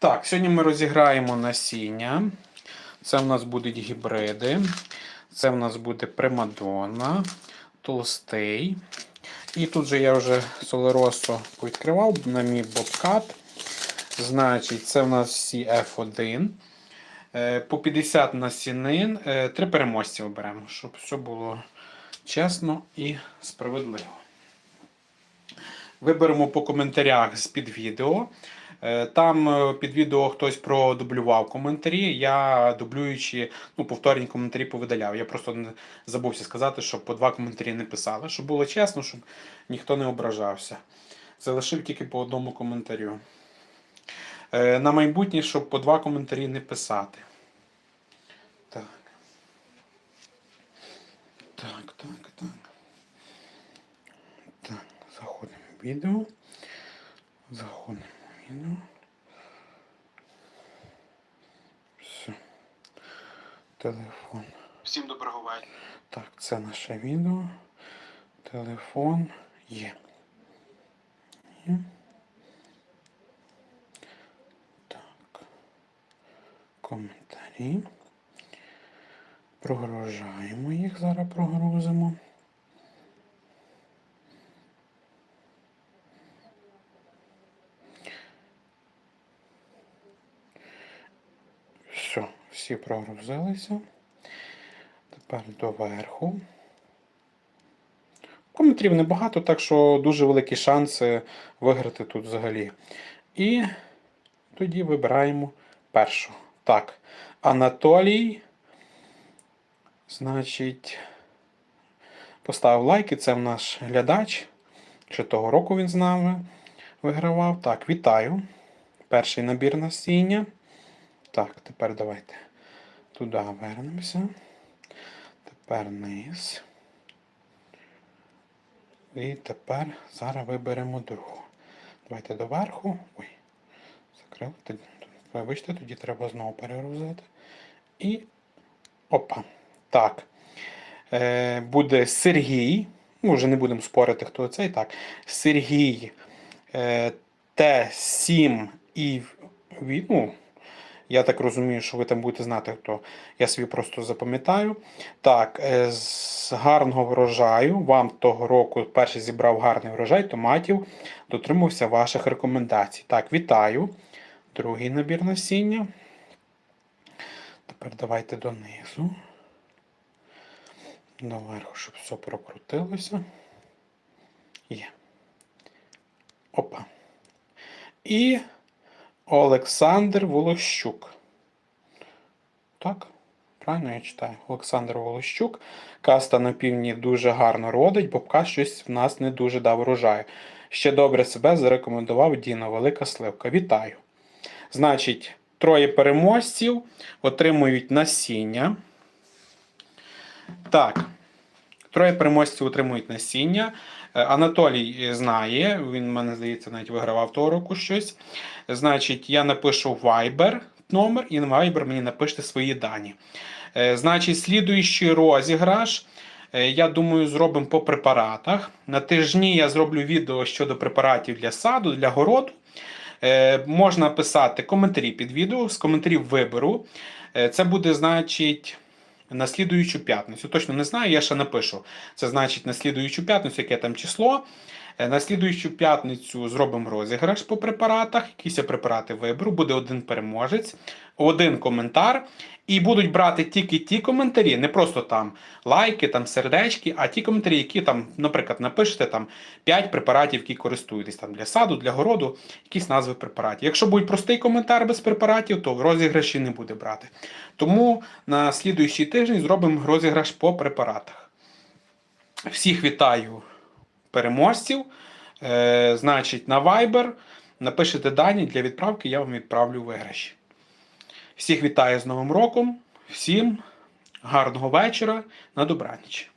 Так, сьогодні ми розіграємо насіння. Це в нас будуть гібриди. Це в нас буде Примадонна, Толстий. І тут же я вже Солеросо відкривав на мій бобкат. Значить, це в нас всі F1. Е, По 50 насінин. Е, Три переможці оберемо, щоб все було чесно і справедливо. Виберемо по коментарях з під відео. Е, Там е, під відео хтось продублював коментарі. Я дублюючи, ну, повторні коментарі повидаляв. Я просто не забувся сказати, щоб по два коментарі не писали. Щоб було чесно, щоб ніхто не ображався. Залишив тільки по одному коментарю. Е, На майбутнє, щоб по два коментарі не писати. Так. Так, так, так. Так, заходимо в відео. Заходимо відео. Все. Телефон. Всім доброго вечора. Так, це наше відео. Телефон є. Є. Так. Коментарі. Прогружаємо їх, зараз прогрузимо. Все, всі прогрузилися. Тепер доверху. Коментарів небагато, так що дуже великі шанси виграти тут взагалі. І тоді вибираємо першу. Так, Анатолій. Значить, поставив лайк, і це наш глядач. Ще того року він з нами вигравав. Так, вітаю. Перший набір насіння. Так, тепер давайте туди вернемося. Тепер низ. І тепер зараз виберемо другу. Давайте доверху. Ой, закрив. Вибачте, тоді треба знову перегрузити. І. Опа. Так. Е, буде Сергій. Ми вже не будемо спорити, хто це. Так. Сергій е, Т7 і ну, я так розумію, що ви там будете знати, хто. Я собі просто запам'ятаю. Так, е, з гарного врожаю. Вам того року перший зібрав гарний врожай томатів. Дотримався ваших рекомендацій. Так, вітаю. Другий набір насіння. Тепер давайте донизу. Доверху, щоб все прокрутилося. Є. Опа. І Олександр Волощук. Так, правильно я читаю. Олександр Волощук. Каста на півдні дуже гарно родить, бобка щось в нас не дуже дав урожаю. Ще добре себе зарекомендував Діно, велика сливка. Вітаю. Значить, троє переможців отримують насіння. Так. Троє переможців отримують насіння. Е, Анатолій е, знає, він, мене здається, навіть вигравав того року щось. Значить, я напишу Viber номер, і на Viber мені напишете свої дані. Е, Значить, слідуючий розіграш. Я думаю, зробимо по препаратах. На тижні я зроблю відео щодо препаратів для саду, для городу. Можна писати коментарі під відео, з коментарів виберу. Це буде, значить, на слідуючу п'ятницю. Точно не знаю, я ще напишу. Це значить на слідуючу п'ятницю, яке там число. Е, На слідуючу п'ятницю зробимо розіграш по препаратах. Якісь я препарати виберу. Буде один переможець, один коментар. І будуть брати тільки ті коментарі, не просто там лайки, там сердечки, а ті коментарі, які там, наприклад, напишете там 5 препаратів, які користуєтесь там для саду, для городу, якісь назви препаратів. Якщо буде простий коментар без препаратів, то розіграші не буде брати. Тому на слідуючий тиждень зробимо розіграш по препаратах. Всіх вітаю переможців. Е, значить, на Viber напишете дані для відправки, я вам відправлю виграші. Всіх вітаю з Новим роком, всім гарного вечора, на добраніч.